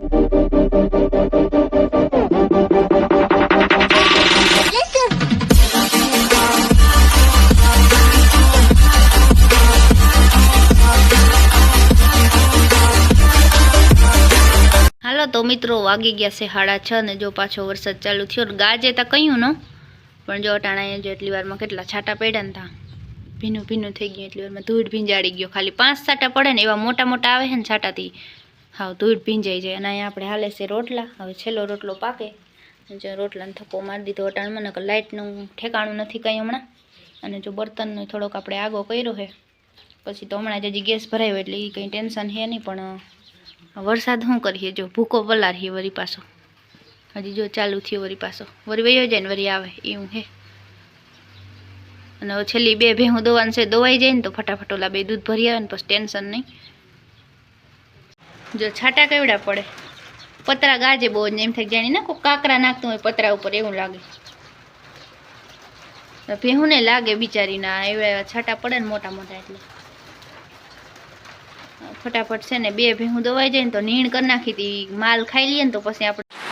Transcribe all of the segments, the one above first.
હાલો તો મિત્રો, વાગી ગયા છે સાડા છ ને જો પાછો વરસાદ ચાલુ થયો ગાજે તો કહ્યું ન? પણ જો અટાણા જો એટલી વારમાં કેટલા છાટા પડ્યા ને તા. ભીનું ભીનું થઈ ગયું, એટલી વારમાં ધૂળ ભીંજાડી ગયો. ખાલી પાંચ છાટા પડે ને એવા મોટા મોટા આવે છે ને છાંટાથી. હાવ દૂધ ભીંજાઈ જાય. અને અહીંયા આપણે હાલે છે રોટલા. હવે છેલ્લો રોટલો પાકે. જો રોટલાને થપ્પો મારી દીધો અટાણમાં, નકર લાઇટનું ઠેકાણું નથી કંઈ હમણાં. અને જો બર્તનનો થોડોક આપણે આગો કર્યો છે, પછી તો હમણાં જ હજી ગેસ ભરાયો એટલે એ કંઈ ટેન્શન છે નહીં, પણ વરસાદ શું કરીએ? જો ભૂકો પલારીએ વળી પાછો. હજી જો ચાલુ થયો વળી પાછો. વળી વયો જાય ને વરી આવે, એવું હે અને છેલ્લી બે ભેહું દોવાનું છે, દોવાઈ જાય ને તો ફટાફટ ઓલા બે દૂધ ભરી આવે ને પછી ટેન્શન નહીં. જો છાંટા કેવડા પડે? પતરા ગાજે બહુ જ એમ થઈ જાણી ને કોઈ કાંકરા નાખતું હોય પતરા ઉપર એવું લાગે. ભેહું ને લાગે બિચારીના, એવા છાંટા પડે ને મોટા મોટા એટલે. ફટાફટ છે ને બે ભેહું દવાઈ જાય ને તો નીણ કરી નાખી હતી માલ ખાઈ લઈએ ને તો પછી આપણે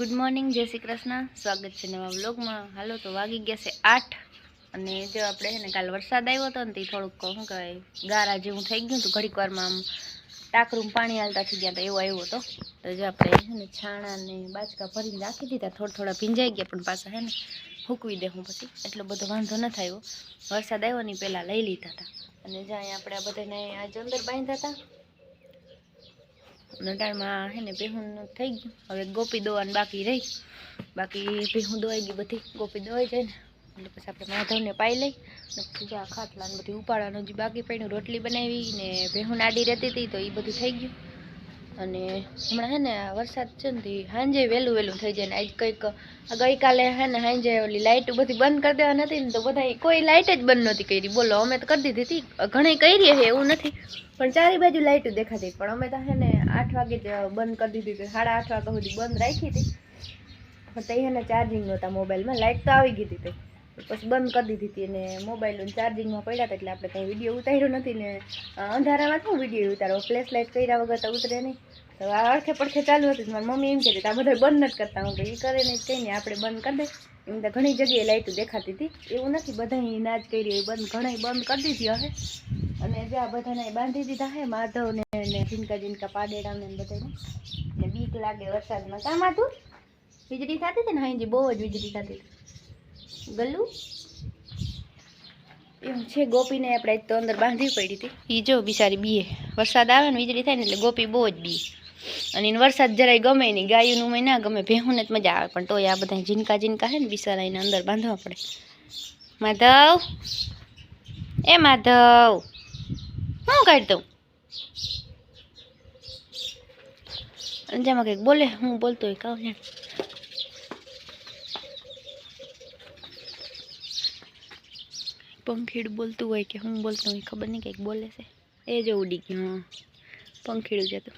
ગુડ મોર્નિંગ, જય શ્રી કૃષ્ણ. સ્વાગત છે નવા વ્લોગમાં. હાલો, તો વાગી ગયા છે આઠ. અને જો આપણે ને કાલ વરસાદ આવ્યો હતો ને તે થોડુંક શું કહેવાય, ગારા જેવું થઈ ગયું હતું. ઘડીક વારમાં આમ ટાકરું પાણી હાલતા થઈ ગયા તો એવો આવ્યો હતો. તો જો આપણે છે ને છાણા ને બાચકા ભરીને રાખી દીધા. થોડા થોડા ભીંજાઈ ગયા, પણ પાછા છે ને ફૂકવી દે હું પછી. એટલો બધો વાંધો ન થયો. વરસાદ આવ્યો ને પહેલાં લઈ લીધા હતા. અને જ્યાં આપણે આ બધાને આજે અંદર બાંધ્યા હતા. નટાણમાં હે ને ભેહું થઈ ગયું. હવે ગોપી દોવાનું બાકી રહી. બાકી ભેહું દોવાઈ ગઈ બધી. ગોપી દોવાઈ જાય ને, એટલે પછી આપણે માધવને પાઈ લઈ. અને પૂજા ખાટલા ને બધું ઉપાડવાનું જે બાકી પડ્યું. રોટલી બનાવી ને ભેહું આડી રહેતી હતી તો એ બધું થઈ ગયું. અને હમણાં હે ને આ વરસાદ છે ને સાંજે વહેલું વહેલું થઈ જાય ને આજ કંઈક ગઈકાલે હે ને સાંજે ઓલી લાઇટ બધી બંધ કરી દેવા નથી ને તો બધા કોઈ લાઇટ જ બંધ નહોતી કરી. બોલો, અમે તો કરી દીધી હતી. ઘણી કરી છે એવું નથી. પણ ચારે બાજુ લાઇટ દેખાતી પણ અમે તો હે ને આઠ વાગે જ બંધ કરી દીધી હતી. સાડા આઠ વાગ્યા સુધી બંધ રાખી હતી. પણ તે હે ને ચાર્જિંગ નહોતા મોબાઈલમાં. લાઇટ તો આવી ગઈ હતી પછી બંધ કરી દીધી હતી અને મોબાઈલ ચાર્જિંગમાં પડ્યા હતા એટલે આપણે કંઈ વીડિયો ઉતાર્યો નથી ને અંધારામાં શું વીડિયો ઉતારો ફ્લેશ લાઇટ કર્યા વગર તો ઉતરે નહીં. તો આ અડખે પડખે ચાલુ હતી મારી મમ્મી એમ કહેતી આ બધા બંધ નથી કરતા. હું એ કરે નહીં, કંઈ નહીં, આપણે બંધ કરી દે. એમ તો ઘણી જગ્યાએ લાઇટો દેખાતી હતી. એવું નથી બધા જ કરી એ બંધ ઘણા બંધ કરી દીધી હવે. અને જ્યાં બધાને બાંધી દીધા હે માધવ ને ને ઝીનકા ઝીનકા પાડેડા ને બધાને ને બીક લાગે વરસાદમાં. કામ હતું વીજળી થતી હતી ને, હાંજી બહુ જ વીજળી થતી હતી. ગલ્લું? એમ છે, ગોપીને આપણે તો અંદર બાંધવી પડી હતી. એ જો બિચારી બીએ. વરસાદ આવે ને વીજળી થાય ને એટલે ગોપી બહુ જ બીએ. અને એને વરસાદ જરાય ગમે નહીં. ગાયુંનું મેં ના ગમે. ભેહુંને જ મજા આવે. પણ તોય આ બધા ઝીનકા ઝીનકા છે ને બિચારા એને અંદર બાંધવા પડે. માધવ? એ માધવ! હું કાઢ દઉં? જેમાં કંઈક બોલે? હું બોલતો હોય કહું જાણ. પંખીડું બોલતું હોય કે હું બોલતો હોય, ખબર નહીં કંઈક બોલે છે. એ જો ઉડી ગયું, હા. પંખીડું જતું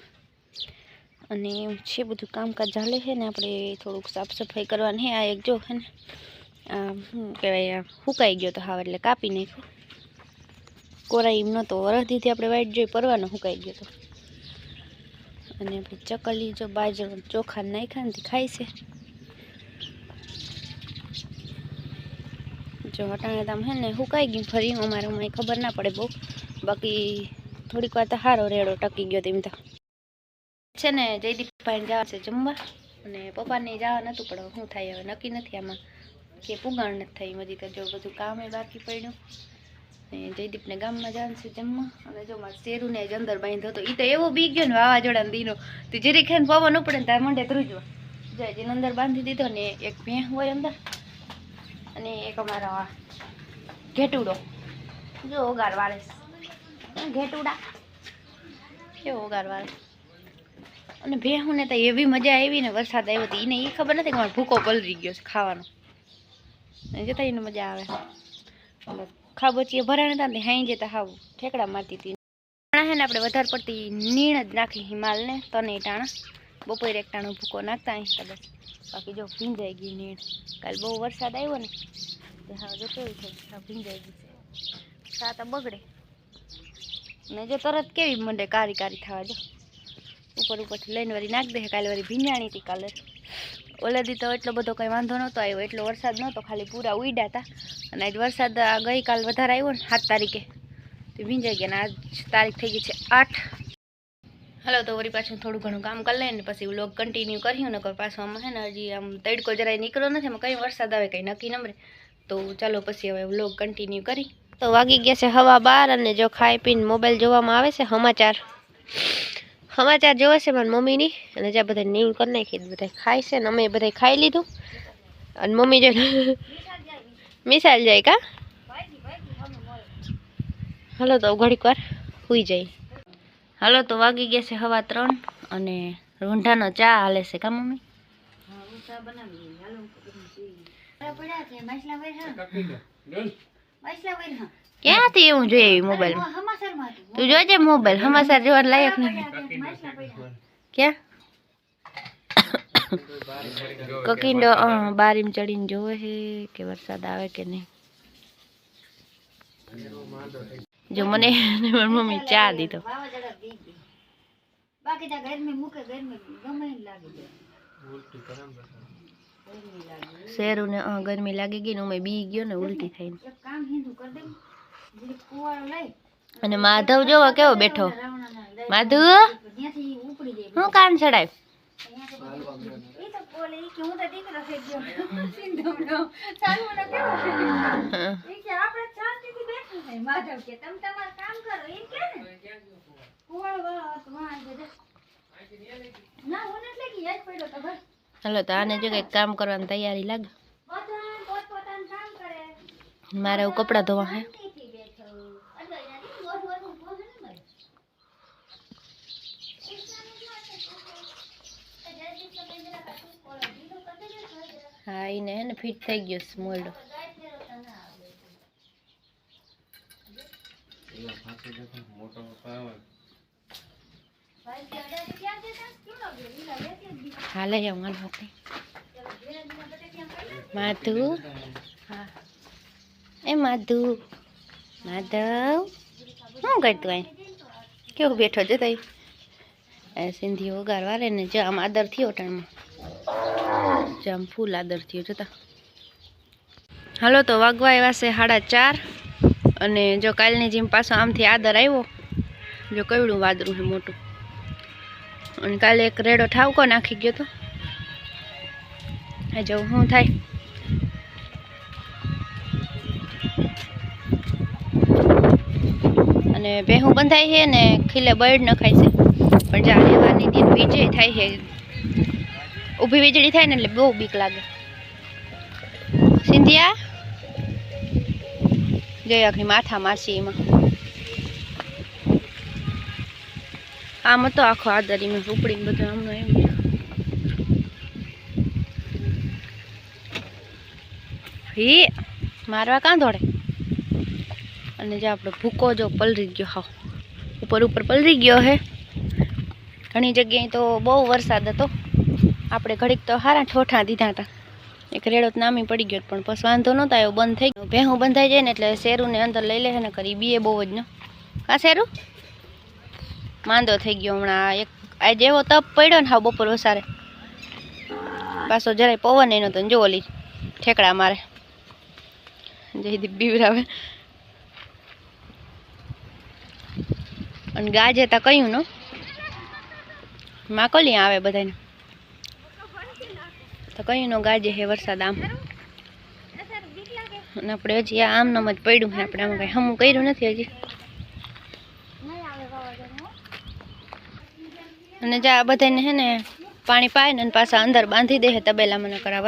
અને એવું છે બધું કામકાજ ચાલે છે ને, આપણે થોડુંક સાફ સફાઈ કરવાની છે આ એક જો છે ને, આ શું કહેવાય, આ સુકાઈ ગયો તો હાવ એટલે કાપી નાખ્યો. કોરાઈ એમ નહોતો અડધીથી આપણે વાઈટ જોઈ પરવાનો સુકાઈ ગયો તો. અને આપણે ચકલી જો બાજરો ચોખા નાખ્યા ને તે ખાય છે. જો અટાણે તામ હે ને સુકાઈ ગયું ફરી, અમારે અમારે ખબર ના પડે બહુ. બાકી થોડીક વાર તો સારો રેડો ટકી ગયો તેમ તો. છે ને જયદીપભાઈને જવા છે જમવા, અને પપ્પાને જવા નહોતું પણ શું થાય હવે? નક્કી નથી આમાં. કે પુગાણ નથી થઈ હજી તો જો બધું કામે બાકી પડ્યું. ને જયદીપને ગામમાં જવાનું છે જમવા. અને જો મારે શેરુને જ અંદર બાંધ્યો હતો. એ તો એવો બી ગયો ને વાવાઝોડા દીનો. તો જરી ખાઈને પવન ઉપડે ને તાર મંડે ધ્રુજવા. જય જેને અંદર બાંધી દીધો ને એક ભેં હોય અંદર. અને એક અમારો ઘેટુડો. જો ઓગાર વાળે ઘેટુડા? કેવો ઓગાર વાળે અને ભેહું ને તો એવી મજા આવી ને વરસાદ આવ્યો હતો એને એ ખબર નથી કે મારો ભૂકો પલરી ગયો છે ખાવાનો. જતા એને મજા આવે. ખાબોચીએ ભરાણા હતા ને હાઈ જતા હાવ ઠેકડા મારતી હતી. ટાણા હે ને આપણે વધારે પડતી નીણ જ નાખી હિમાલને તને ટાણા. બપોરે એક ટાણો ભૂકો નાખતા અહીં કદાચ બાકી જો ભીંજાઈ ગઈ નીણ. કાલ બહુ વરસાદ આવ્યો ને, તો હા, જો કેવું છે? ભીંજાઈ ગઈ છે. સાતા બગડે. ને જો તરત કેવી મંડે કારી કારી થવા જો ઉપર ઉપરથી લઈને વળી નાખી દે કાલે વળી ભીંજાણી હતી કાલે. ઓલેદી તો એટલો બધો કંઈ વાંધો નહોતો આવ્યો, એટલો વરસાદ નહોતો, ખાલી પૂરા ઉડ્યા હતા. અને આજ વરસાદ ગઈકાલ વધારે આવ્યો ને, સાત તારીખે. તો ભીંજાઈ ગયા ને આજ તારીખ થઈ ગઈ છે આઠ. હાલો, તો વળી પાછું થોડું ઘણું કામ કરી લઈએ ને પછી વ્લોગ કન્ટિન્યુ કર્યું ને કોઈ પાછું આમાં હે ને હજી આમ તડકો જરાય નીકળ્યો નથી, એમાં કંઈ વરસાદ આવે, કંઈ નક્કી નમરે તો ચાલો પછી હવે વ્લોગ કન્ટિન્યુ કરી. તો વાગી ગયા છે હવા બાર અને જો ખાઈ પીને મોબાઈલ જોવામાં આવે છે સમાચાર. સમાચાર જોવે છે મારી મમ્મીની, અને જ્યાં બધા નીણ કરી નાખી બધા ખાય છે ને અમે બધા ખાઈ લીધું. અને મમ્મી જો મિસાલ જાય કા? હાલો, તો ઘડીક વાર સુઈ જાય. હાલો, તો વાગી ગયા છે હવા ત્રણ અને રૂંઢાનો ચા હાલે છે. કા મમ્મી? ક્યાંથી એવું જોઈએ એવી મોબાઈલમાં તું જોજે મોબાઈલ સમાચાર જોવા લાયક નહીં ક્યાં? કકીંડો બારીમ ચડીને જોવે છે કે વરસાદ આવે કે નહીં? જો મને ને મારી મમ્મી ચા દીધો બાકી ત્યાં ગરમી મૂકે ગરમી ગમે લાગી શેરું ને અ, ગરમી લાગી ગઈ ને અમે બી ગયો ને ઉલટી થઈને. એક કામ હિંદુ કરી દે જીરીક કુવાળો લઈ અને માધવ જોવો કેવો બેઠો? માધવ? માધુ હું કાન ચડાવ એ તો બોલે ઈ કે હું તો દીકરો થઈ ગયો સિંધુનો ચાલુ મને કેવો છે ઈ કે આપણે શાંતિથી બેઠું છે માધવ કે તમે તમારું કામ કરો એમ કે ને કુવાળો વાળો વાં જજે ના હું નથી લાગી યાદ પડ્યો તો બસ હાલો તો આને જો કંઈક કામ કરવાની તૈયારી લાગે. બધા પોતપોતાનું કામ કરે. મારે એવું કપડાં ધોવા હે શાંતિથી બેઠો એટલે એનાથી ગોળ ગોળ ઊભો છે ને મારે. હા એને હે ને ફિટ થઈ ગયો મોલ્ડો હાલે અમારે માધુ? હા. એ માધુ. માધવ શું કરતું અહીં? કેવું બેઠો છે તઈ? એ સિંધી વગાડવા રે ને જો આમ થયો ટાણમાં ફૂલ આદર થયો જોતા હાલો તો વાગવા એવા છે સાડા ચાર અને જો કાલની જેમ પાછો આમથી આદર આવ્યો, જો કયું વાદળું છે મોટું. અને કાલે એક રેડો ઠાવકો નાખી ગયો તો. આ જો શું થાય? અને ભેહું બંધાય છે ને ખીલે બર્ડ નખાય છે. પણ જ્યાં રહેવાની દિન વીજળી થાય છે. ઊભી વીજળી થાય ને એટલે બહુ બીક લાગે. સિંધિયા? જઈ આખરી માથા માસી એમાં. આમ હતો આખો આદરી મેં ઉપડીને બધું આમનો એમ. હી, મારવા કાં દોડે? અને જે આપણો ભૂકો જો પલરી ગયો હા ઉપર ઉપર પલરી ગયો હે. ઘણી જગ્યાએ તો બહુ વરસાદ હતો. આપણે ઘડીક તો હારા ઠોઠા દીધા હતા. એક રેડો તો નામી પડી ગયો પણ પછી વાંધો નહોતો આવ્યો બંધ થઈ ગયો. ભેહું બંધાઈ જાય ને એટલે શેરુને અંદર લઈ લે ને કરી બીએ બહુ જ ન. કા શેરું? માંદો થઈ ગયો હમણાં. એક આ જેવો તપ પડ્યો ને હા બપોર વસારે. પાછો જરાય પવન એનો તો જો ઓલી ઠેકડા મારે. જયદીપ બીવરાવે. અને ગાજે તા કયું ન? માકોલી આવે બધાને તો કયું નો ગાજે હે વરસાદ આમ. આપણે હજી આમ નામ જ પડ્યું છે આપણે આમાં કઈ હમું કર્યું નથી હજી. અને જા બધાને હે ને પાણી પાય ને પાછા અંદર બાંધી દે તબેલા મને કરા